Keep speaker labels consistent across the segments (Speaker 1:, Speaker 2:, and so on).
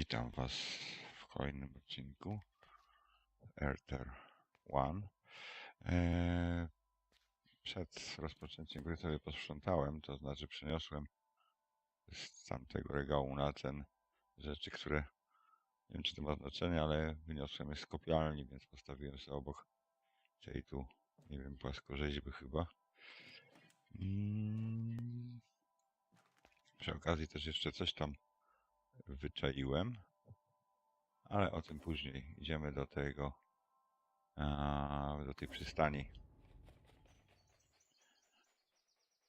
Speaker 1: Witam Was w kolejnym odcinku Airter One. Eee, przed rozpoczęciem gry sobie posprzątałem, to znaczy przyniosłem z tamtego regału na ten rzeczy, które nie wiem czy to ma znaczenie, ale wyniosłem je z kopialni, więc postawiłem sobie obok tej tu, nie wiem, płaskorzeźby chyba. Mm. Przy okazji też jeszcze coś tam wyczaiłem, ale o tym później. Idziemy do tego, do tej przystani.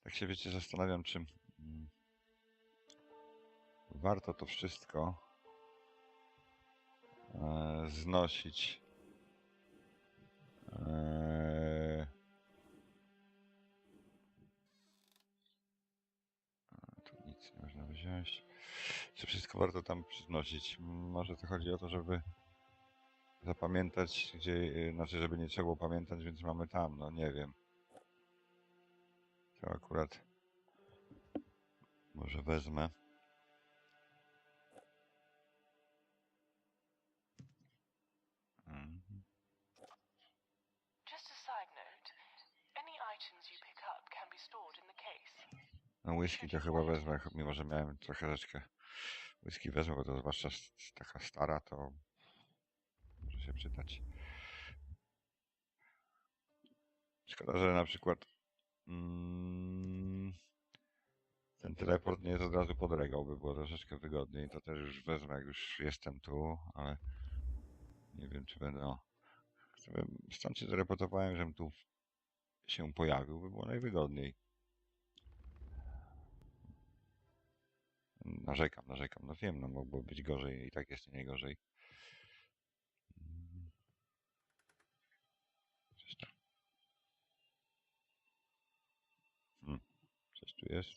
Speaker 1: Tak się wiecie, zastanawiam, czy mm, warto to wszystko e, znosić. Czy wszystko warto tam przynosić? Może to chodzi o to, żeby zapamiętać, gdzie, y, znaczy, żeby nie trzeba było pamiętać, więc mamy tam, no nie wiem. To akurat może wezmę. No whisky to chyba wezmę, mimo że miałem troszeczkę whisky wezmę, bo to zwłaszcza taka stara, to może się przydać. Szkoda, że na przykład mm, ten teleport nie jest od razu pod regał, by było troszeczkę wygodniej. To też już wezmę, jak już jestem tu, ale nie wiem, czy będę... O, żebym, stąd się teleportowałem, żebym tu się pojawił, by było najwygodniej. Narzekam, narzekam. No wiem, no mogło być gorzej i tak jest nie gorzej. Mm. Coś tam. Hmm. Coś tu jest.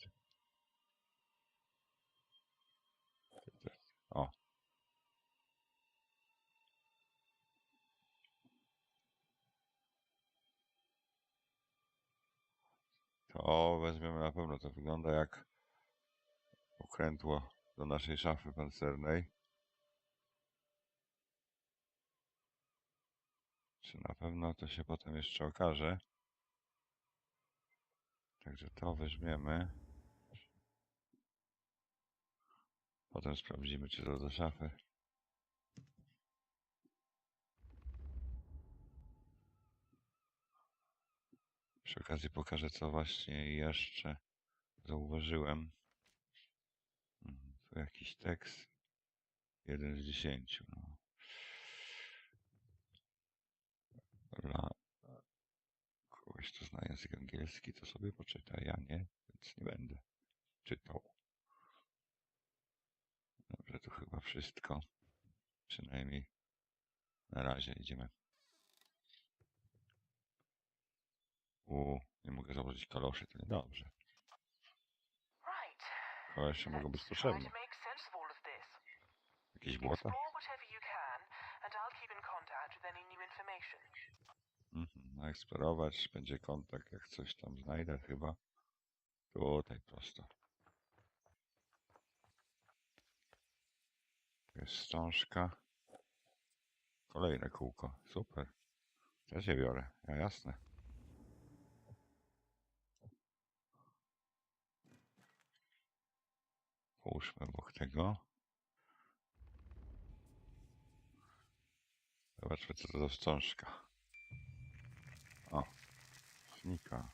Speaker 1: O. To weźmiemy na pewno. To wygląda jak okrętło do naszej szafy pancernej. Czy na pewno to się potem jeszcze okaże. Także to weźmiemy. Potem sprawdzimy, czy to do szafy. Przy okazji pokażę, co właśnie jeszcze zauważyłem. Jakiś tekst. Jeden z dziesięciu. No. Dla kogoś, kto zna język angielski, to sobie poczyta. Ja nie, więc nie będę czytał. Dobrze, tu chyba wszystko. Przynajmniej na razie idziemy. U, nie mogę założyć kaloszy, to niedobrze.
Speaker 2: Right.
Speaker 1: Kalosze mogą być potrzebne. Jakieś błota? Mhm, no eksplorować, będzie kontakt, jak coś tam znajdę chyba. Tutaj prosto. Tu Jest wstążka. Kolejne kółko, super. Też je biorę, ja jasne. Połóżmy obok tego. Zobaczmy co to za wstążka. O, znika.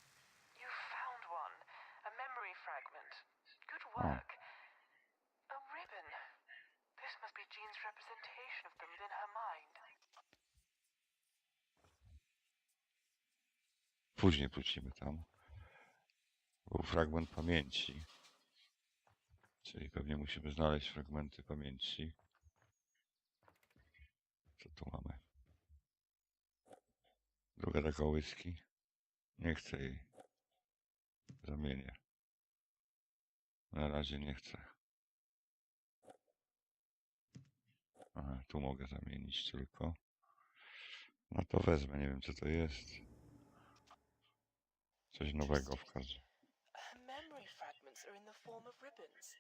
Speaker 2: Mind.
Speaker 1: Później wrócimy tam. Był fragment pamięci. Czyli pewnie musimy znaleźć fragmenty pamięci. Co tu mamy? Druga taka whisky. Nie chcę jej. Zamienię. Na razie nie chcę. Aha, tu mogę zamienić tylko. No to wezmę, nie wiem co to jest. Coś nowego w każdym.
Speaker 2: Her memory fragments are in the form of ribbons.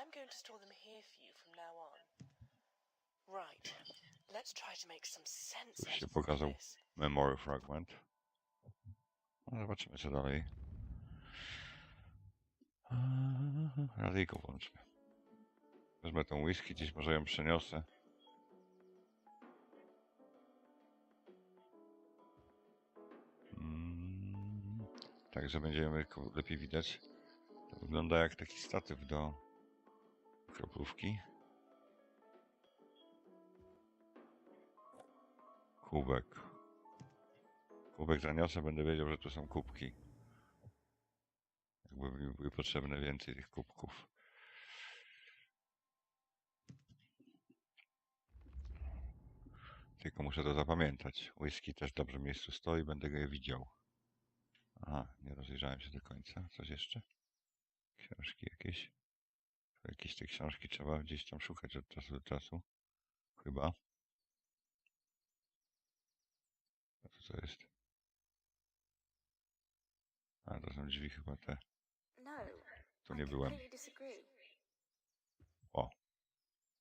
Speaker 2: I'm going to store them here for you from now on. Right. Let's try to make some sense
Speaker 1: Tu
Speaker 2: of
Speaker 1: pokazał
Speaker 2: this.
Speaker 1: memory fragment. No, zobaczymy co dalej. Radyjko włączmy. Wezmę tą whisky, gdzieś może ją przeniosę. Mm, Tak, że będziemy lepiej widać. To wygląda jak taki statyw do kroplówki. Kubek. Kubek zaniosę, będę wiedział, że tu są kubki. Jakby mi były potrzebne więcej tych kubków. Tylko muszę to zapamiętać. Whisky też dobrze w miejscu stoi, będę go je widział. Aha, nie rozejrzałem się do końca. Coś jeszcze? Książki jakieś? Jakieś te książki trzeba gdzieś tam szukać od czasu do czasu. Chyba. A co to jest? A, to są drzwi chyba te.
Speaker 3: No,
Speaker 1: Tu nie byłem. O.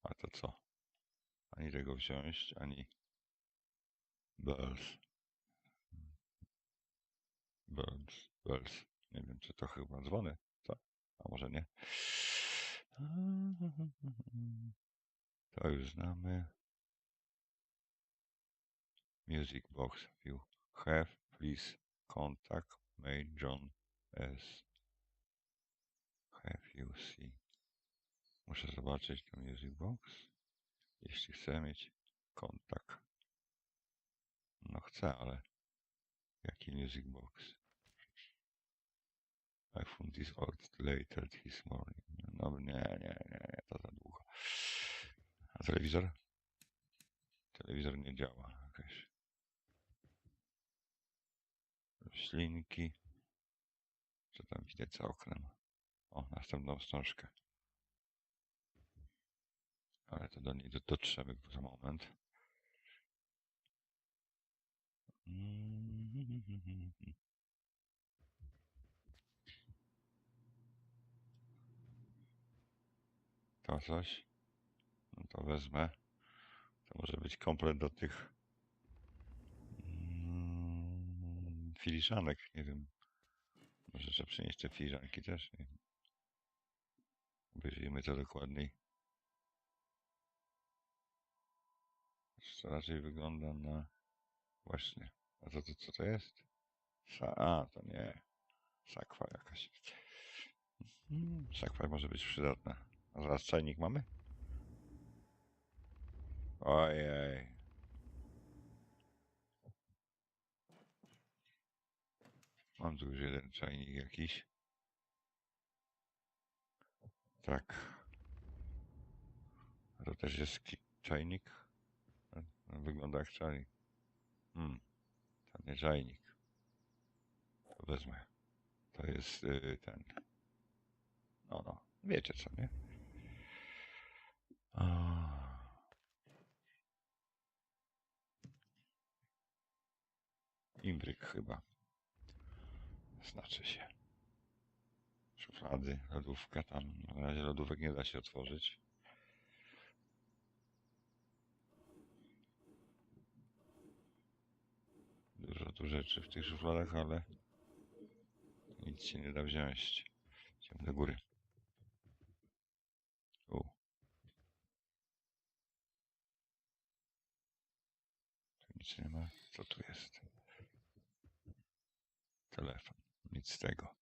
Speaker 1: A to co? Ani tego wziąć, ani... Bells. Bells. Bells. Nie wiem, czy to chyba dzwony. Co? A może nie? To już znamy. Music box. You have, please contact May John S. Have you see? Muszę zobaczyć to music box. Jeśli chcę mieć kontakt. No chcę, ale jaki music box? I found this out later this morning. No nie, nie, nie, nie, to za długo. A telewizor? Telewizor nie działa. Jakaś. Ślinki. Co tam widać za oknem? O, następną wstążkę. Ale to do niej do- dotrzemy za moment. To coś? No to wezmę. To może być komplet do tych mm, filiszanek. Nie wiem. Może trzeba przynieść te filiżanki też. Nie wiem. Obejrzyjmy to dokładniej. To raczej wygląda na... Właśnie. A to, to co to jest? Sa A, to nie. Sakwa jakaś. Mm, sakwa może być przydatna. Zaraz czajnik mamy? Ojej. Mam tu już jeden czajnik jakiś. Tak. To też jest czajnik? Wygląda jak czajnik. Hmm. To nie czajnik. To wezmę. To jest y, ten. No, no. Wiecie co, nie? A. Imbryk chyba. Znaczy się. Szuflady, lodówka tam. Na razie lodówek nie da się otworzyć. Dużo tu rzeczy w tych szufladach, ale nic się nie da wziąć. Idziemy do góry. U. Tu nic nie ma. Co tu jest? Telefon. Nic z tego.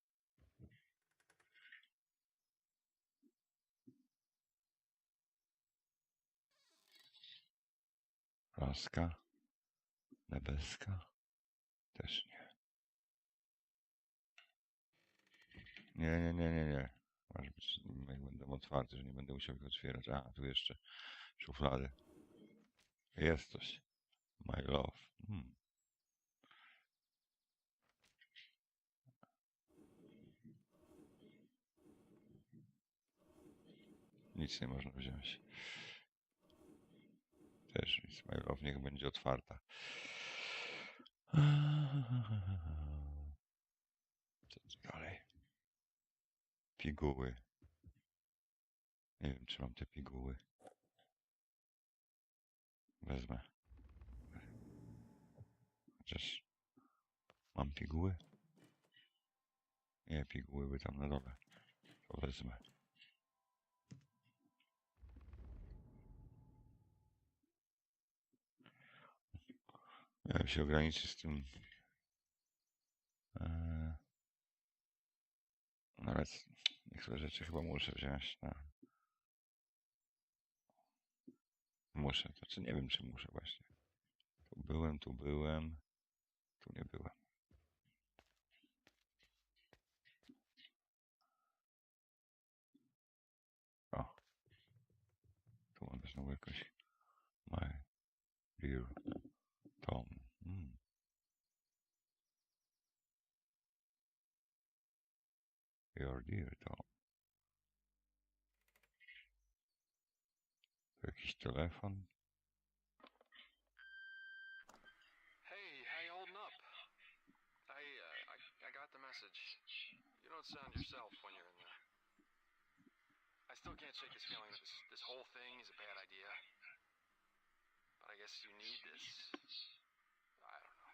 Speaker 1: Laska. Nebeska. Też nie. Nie, nie, nie, nie, nie. Masz być, jak będą otwarte, że nie będę musiał ich otwierać. A, tu jeszcze szuflady. Jest coś. My love. Hmm. Nic nie można wziąć. Też nic. My love niech będzie otwarta. Co dalej? Piguły. Nie wiem, czy mam te piguły. Wezmę. Mam piguły? Nie, piguły by tam na dole. To wezmę. Miałem się ograniczyć z tym. Eee, nawet niektóre rzeczy chyba muszę wziąć na. Muszę, to czy nie wiem, czy muszę właśnie. Tu byłem, tu byłem, tu nie byłem. O. Tu mamy znowu jakoś. My dear Tom. Mm. Your dear Tom. Tu jakiś telefon.
Speaker 3: Hey, how you holding up? I, uh, I, I got the message. You don't sound yourself when you're in there. I still can't shake this feeling that this, this whole thing is a bad idea. But I guess you need this. I don't know.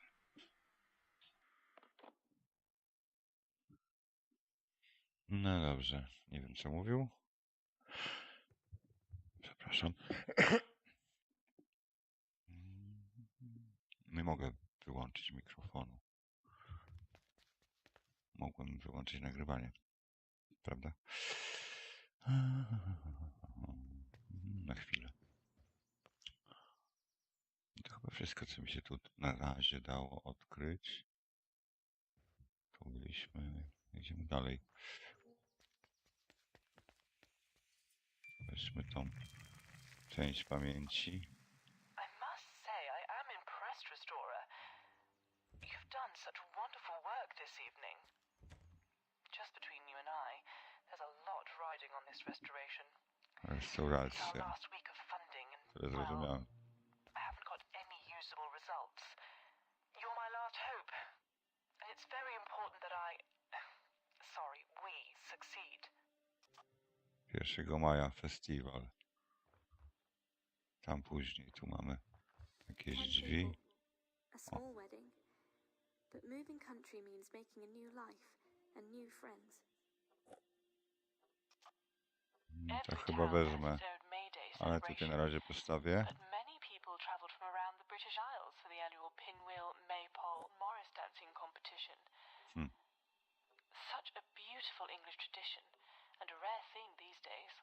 Speaker 1: No dobrze. Nie wiem co mówił. Przepraszam. Nie mogę wyłączyć mikrofonu. Mogłem wyłączyć nagrywanie. Prawda? Na chwilę. To chyba wszystko, co mi się tu na razie dało odkryć. Tu byliśmy. Idziemy dalej. Weźmy tą część pamięci.
Speaker 2: I must say, I am impressed, Restorer. You've done such wonderful work this evening. Just between you and I, there's a lot riding on this restoration.
Speaker 1: Restauracja.
Speaker 2: last week of funding, and
Speaker 1: Tyle
Speaker 2: well,
Speaker 1: zrozumiałem. 1 maja festiwal. Tam później, tu mamy jakieś drzwi.
Speaker 4: a small wedding. But moving country means making a new life and new friends.
Speaker 1: Mm, To chyba wezmę, ale tutaj na razie postawię.
Speaker 2: But many people travelled from around the British Isles for the annual Pinwheel Maypole Morris dancing competition.
Speaker 1: Hmm.
Speaker 2: Such a beautiful English tradition and a rare thing these days.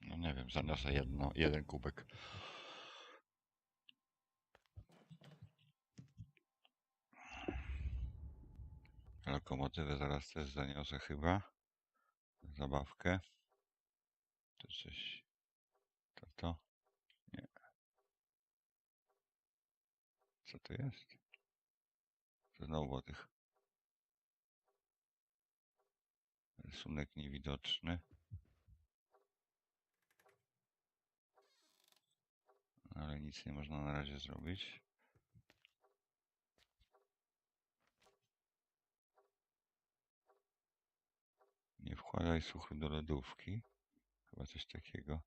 Speaker 1: No nie wiem, zaniosę jedno, jeden kubek. Lokomotywę zaraz też zaniosę chyba. Zabawkę. To coś. To to? Nie. Co to jest? To znowu o tych. Rysunek niewidoczny. Ale nic nie można na razie zrobić. Nie wkładaj suchy do lodówki. Chyba coś takiego.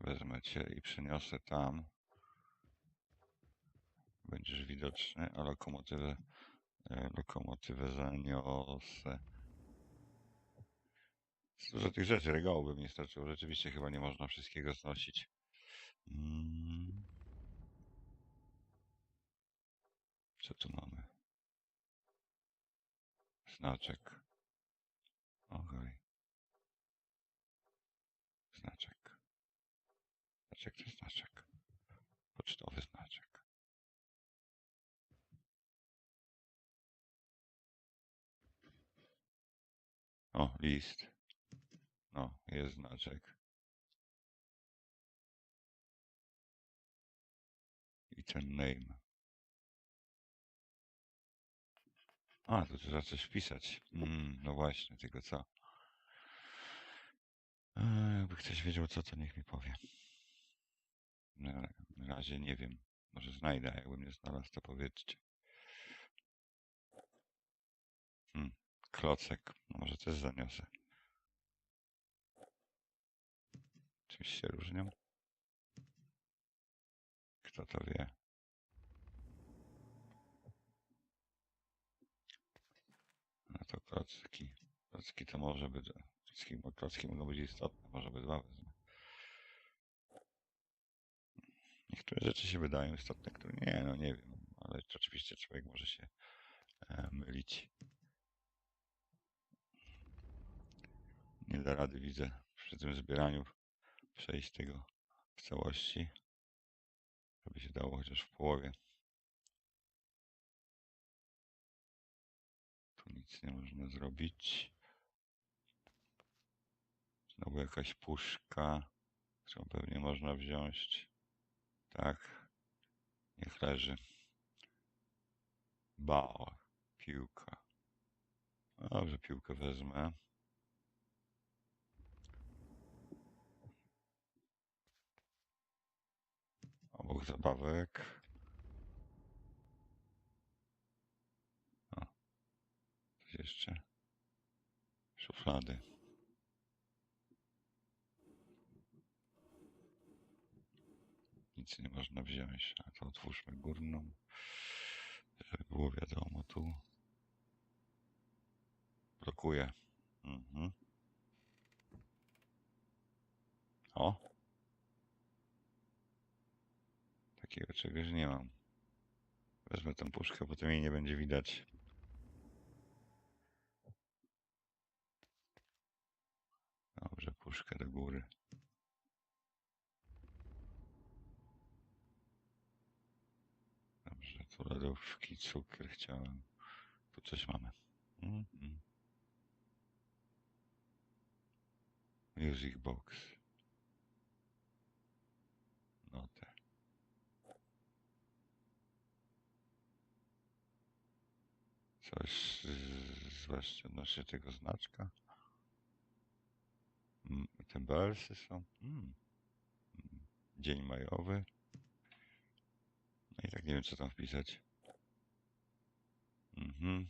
Speaker 1: Wezmę cię i przeniosę tam. Będziesz widoczny, a lokomotywę, e, lokomotywę zaniosę. Dużo tych rzeczy, regału by mi starczyło. Rzeczywiście chyba nie można wszystkiego znosić. Mm. Co tu mamy? Znaczek. Okej. Znaczek. Znaczek to znaczek. Pocztowy znaczek. O, list. No, jest znaczek. I ten name. A, to trzeba coś wpisać. Mm, no właśnie, tylko co? Eee, Jakby ktoś wiedział co, to niech mi powie. Na, razie nie wiem. Może znajdę, jakbym nie znalazł, to powiedzcie. klocek. No Może też zaniosę. Czymś się różnią? Kto to wie? No to klocki. Klocki to może być. Klocki, bo klocki mogą być istotne. Może by dwa wezmę. Niektóre rzeczy się wydają istotne, które nie, no nie wiem. Ale oczywiście człowiek może się e, mylić. Nie da rady, widzę, przy tym zbieraniu przejść tego w całości, żeby się dało chociaż w połowie. Tu nic nie można zrobić. Znowu jakaś puszka, którą pewnie można wziąć. Tak, niech leży. Bał, piłka. Dobrze, piłkę wezmę. Obok zabawek. O. Coś jeszcze. Szuflady. Nic nie można wziąć. A to otwórzmy górną. Żeby było wiadomo tu. Blokuje. Mhm. O! Takiego czegoś nie mam. Wezmę tę puszkę, potem jej nie będzie widać. Dobrze, puszkę do góry. Dobrze, tu lodówki, cukier chciałem. Tu coś mamy. Mhm. Music box. Coś, zwłaszcza odnośnie tego znaczka. Mm, Te belsy są. Mm. Mm. Dzień majowy. No i tak nie wiem, co tam wpisać. Mhm.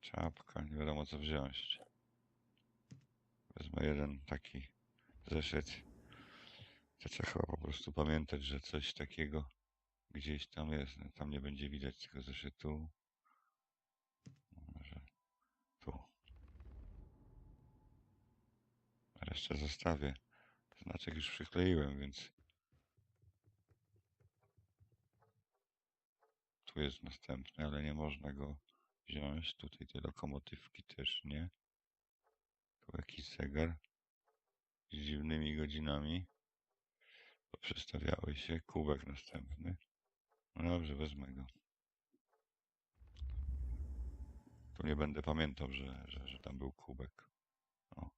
Speaker 1: Czapka, nie wiadomo co wziąć. Wezmę jeden taki zeszyt. Trzeba chyba po prostu pamiętać, że coś takiego gdzieś tam jest. No, Tam nie będzie widać tego zeszytu. Może tu. Resztę zostawię. Znaczek już przykleiłem, więc tu jest następny, ale nie można go wziąć. Tutaj te lokomotywki też nie. Tu jakiś zegar z dziwnymi godzinami. Poprzestawiały się. Kubek następny. No dobrze, wezmę go. Tu nie będę pamiętał, że, że, że tam był kubek. O,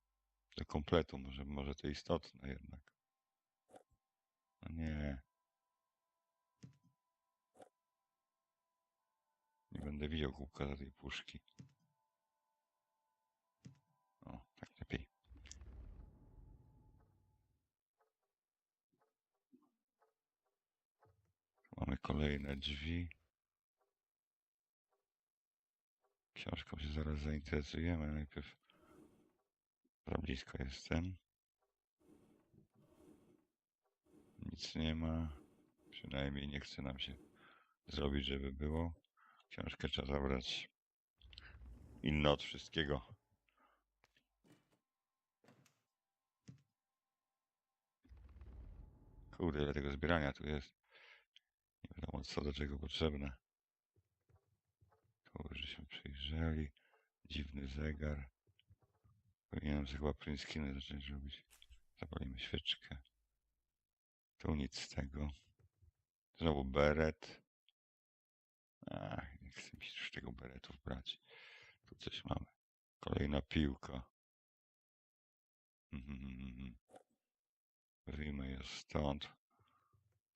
Speaker 1: do kompletu, może, może to istotne jednak. No nie. Nie będę widział kubka za tej puszki. O, tak lepiej. Tu mamy kolejne drzwi. Książką się zaraz zainteresujemy. Najpierw za blisko jestem. Nic nie ma. Przynajmniej nie chce nam się zrobić, żeby było. Książkę trzeba zabrać. Inne od wszystkiego. Kurde, ile tego zbierania tu jest. Nie wiadomo co do czego potrzebne. Tu żeśmy przyjrzeli. Dziwny zegar. Powinienem sobie chyba print screeny zacząć robić. Zapalimy świeczkę. Tu nic z tego. Znowu beret. Ach, nie chcę mi się już tego beretów brać. Tu coś mamy. Kolejna piłka. Mhm. Wyjmę je stąd.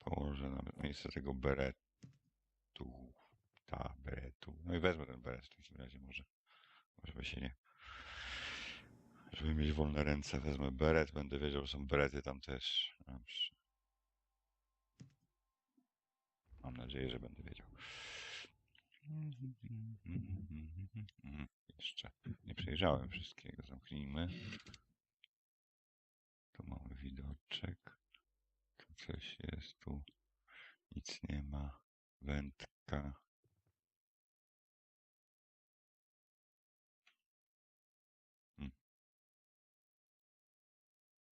Speaker 1: Położę na miejsce tego beretu. Ta, beretu. No i wezmę ten beret w takim razie może. Żeby się nie... Żeby mieć wolne ręce, wezmę beret. Będę wiedział, że są berety tam też. Mam nadzieję, że będę wiedział. Jeszcze nie przejrzałem wszystkiego. Zamknijmy. Tu mamy widoczek. Coś jest. Tu nic nie ma. Wędka. Hmm.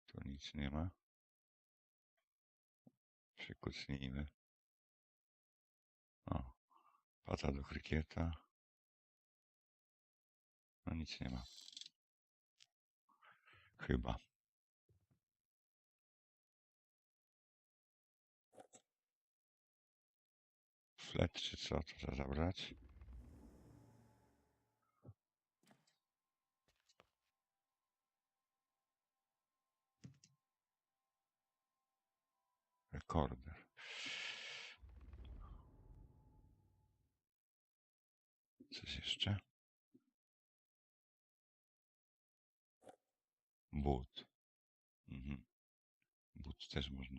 Speaker 1: Tu nic nie ma. Przykucnijmy. O, pata do krykieta. No nic nie ma. Chyba. Flet czy co? To trzeba zabrać? Rekorder. Coś jeszcze? But. Mhm. But też można.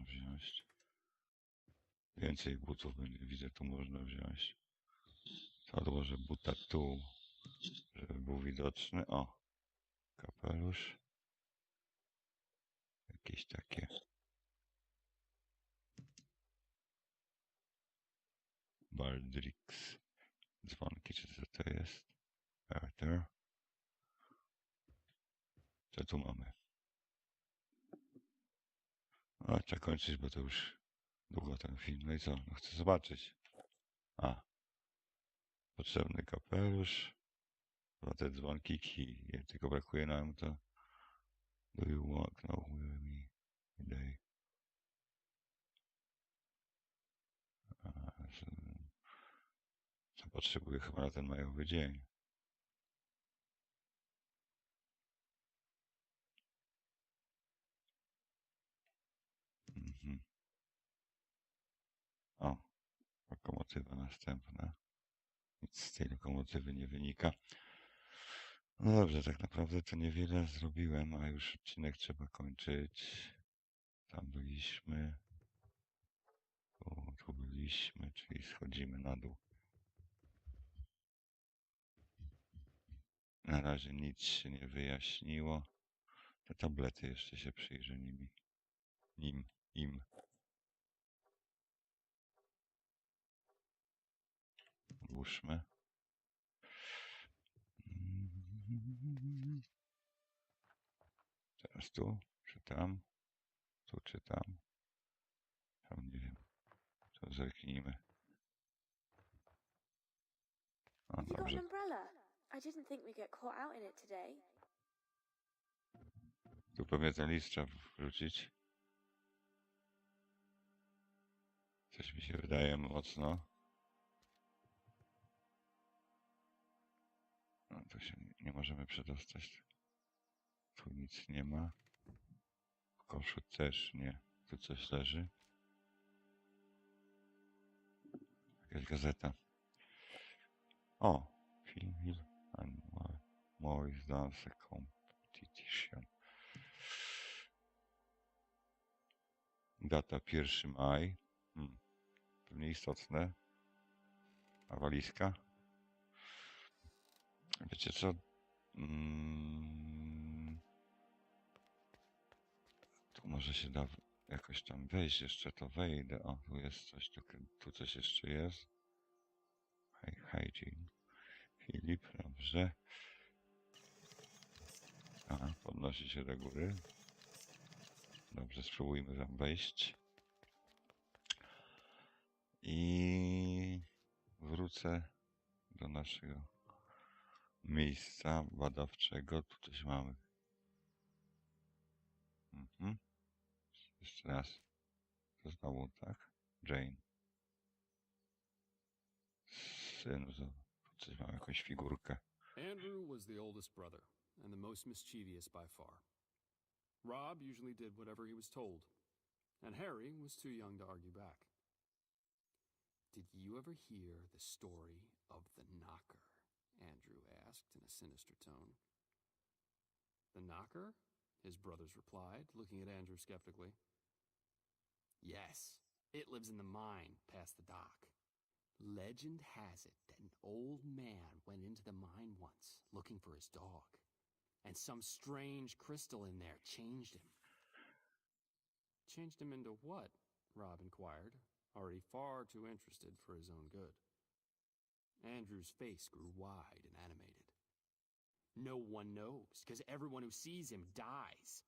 Speaker 1: Więcej butów widzę, tu można wziąć. Odłożę buta tu, żeby był widoczny. O, kapelusz. Jakieś takie. Baldrix. Dzwonki, czy co to jest? Arthur. Co tu mamy? A, trzeba kończyć, bo to już długo ten film. No i co? No chcę zobaczyć. A. Potrzebny kapelusz. Chyba te dzwonki kij. Je tylko brakuje nam to. Do you walk now with me today? A, Co potrzebuję chyba na ten majowy dzień. Mhm. O, lokomotywa następna. Nic z tej lokomotywy nie wynika. No dobrze, tak naprawdę to niewiele zrobiłem, a już odcinek trzeba kończyć. Tam byliśmy. Tu, tu byliśmy, czyli schodzimy na dół. Na razie nic się nie wyjaśniło. Te tablety jeszcze się przyjrzę nimi. Nim, im. Odłóżmy. Teraz tu, czy tam? Tu, czy tam? Tam nie wiem. To zerknijmy. A,
Speaker 4: you got an umbrella? I didn't think we'd get caught out in it today.
Speaker 1: Tu pewnie ten list trzeba wrzucić. Coś mi się wydaje mocno. To się nie, możemy przedostać. Tu nic nie ma. W koszu też nie. Tu coś leży. Jakaś gazeta. O! Film Annual Morris Dance Competition. Data 1 maj. Hmm. Pewnie istotne. A walizka? Wiecie co? Mm. Tu może się da jakoś tam wejść jeszcze, to wejdę. O, tu jest coś, tu, tu coś jeszcze jest. Hygiene. Filip, dobrze. Aha, podnosi się do góry. Dobrze, spróbujmy tam wejść. I wrócę do naszego miejsca badawczego. Tu coś mamy. Mhm. Jeszcze raz. To znowu, tak? Jane. Syn, tu coś mamy, jakąś figurkę.
Speaker 3: Andrew was the oldest brother and the most mischievous by far. Rob usually did whatever he was told, and Harry was too young to argue back. Did you ever hear the story of the knocker? Andrew asked in a sinister tone. The knocker? His brothers replied, looking at Andrew skeptically. Yes, it lives in the mine past the dock. Legend has it that an old man went into the mine once looking for his dog, and some strange crystal in there changed him. Changed him into what? Rob inquired, already far too interested for his own good. Andrew's face grew wide and animated. No one knows, because everyone who sees him dies.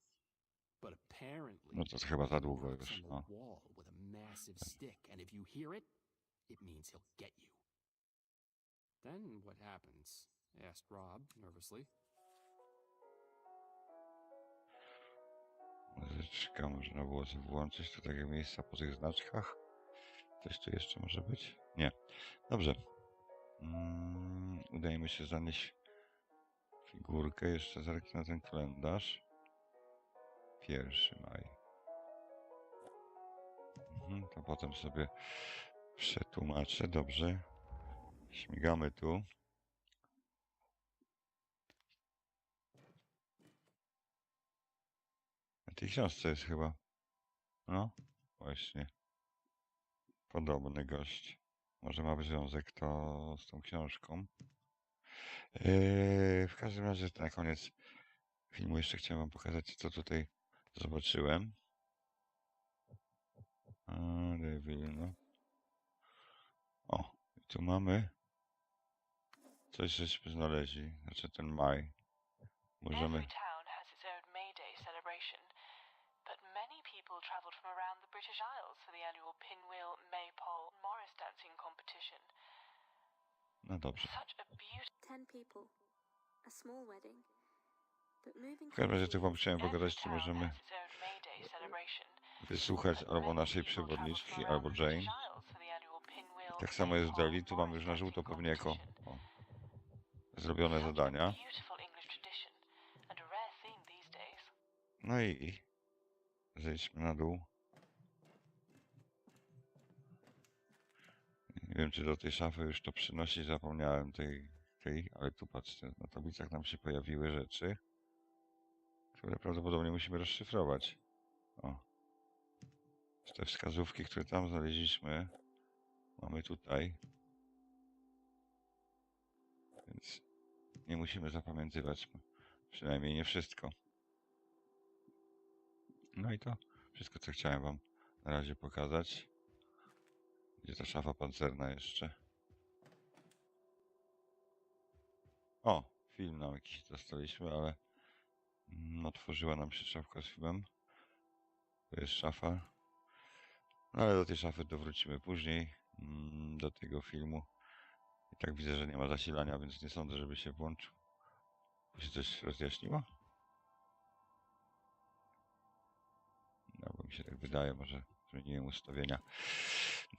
Speaker 3: But apparently,
Speaker 1: No to chyba za długo już.
Speaker 3: the
Speaker 1: No.
Speaker 3: wall with a massive stick, and if you hear it, it means he'll get you. Then what happens? asked Rob nervously.
Speaker 1: Muzyczka można było sobie włączyć. Tu takie miejsca po tych znaczkach. Coś tu jeszcze może być? Nie. Dobrze. Mm, udajemy się zanieść figurkę. Jeszcze zerknę na ten kalendarz. Pierwszy maj. Mhm, to potem sobie przetłumaczę. Dobrze. Śmigamy tu. Na tej książce jest chyba. No, właśnie. Podobny gość. Może ma związek to z tą książką. Yy, w każdym razie na koniec filmu jeszcze chciałem wam pokazać, co tutaj zobaczyłem. A, Devil, no. O, i tu mamy coś, żeśmy znaleźli. Znaczy ten maj. Możemy...
Speaker 2: But many people travelled from around the British Isles for the annual Pinwheel, Maypole, Morris dancing competition.
Speaker 1: No dobrze.
Speaker 2: Such a beautiful.
Speaker 4: Ten people. A small wedding.
Speaker 1: W każdym razie tu wam chciałem pokazać, czy możemy wysłuchać
Speaker 2: but
Speaker 1: albo naszej przewodniczki, albo Jane.
Speaker 2: Pinwheel,
Speaker 1: Tak samo jest w Delhi, tu mamy już na żółto pewnie jako o, zrobione
Speaker 2: Such a
Speaker 1: zadania.
Speaker 2: beautiful English tradition and a rare thing these days.
Speaker 1: No i, i zejdźmy na dół. Nie wiem, czy do tej szafy już to przynosi, zapomniałem tej, tej, ale tu patrzcie, na tablicach nam się pojawiły rzeczy, które prawdopodobnie musimy rozszyfrować. O. Te wskazówki, które tam znaleźliśmy, mamy tutaj. Więc nie musimy zapamiętywać, przynajmniej nie wszystko. No i to wszystko, co chciałem Wam na razie pokazać. Gdzie ta szafa pancerna jeszcze? O, film nam jakiś dostaliśmy, ale mm, otworzyła nam się szafka z filmem. To jest szafa. No ale do tej szafy to wrócimy później, mm, do tego filmu. I tak widzę, że nie ma zasilania, więc nie sądzę, żeby się włączył. Się coś rozjaśniło? No, bo mi się tak wydaje, może zmieniłem ustawienia.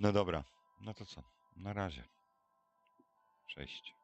Speaker 1: No dobra, no to co? Na razie. Cześć.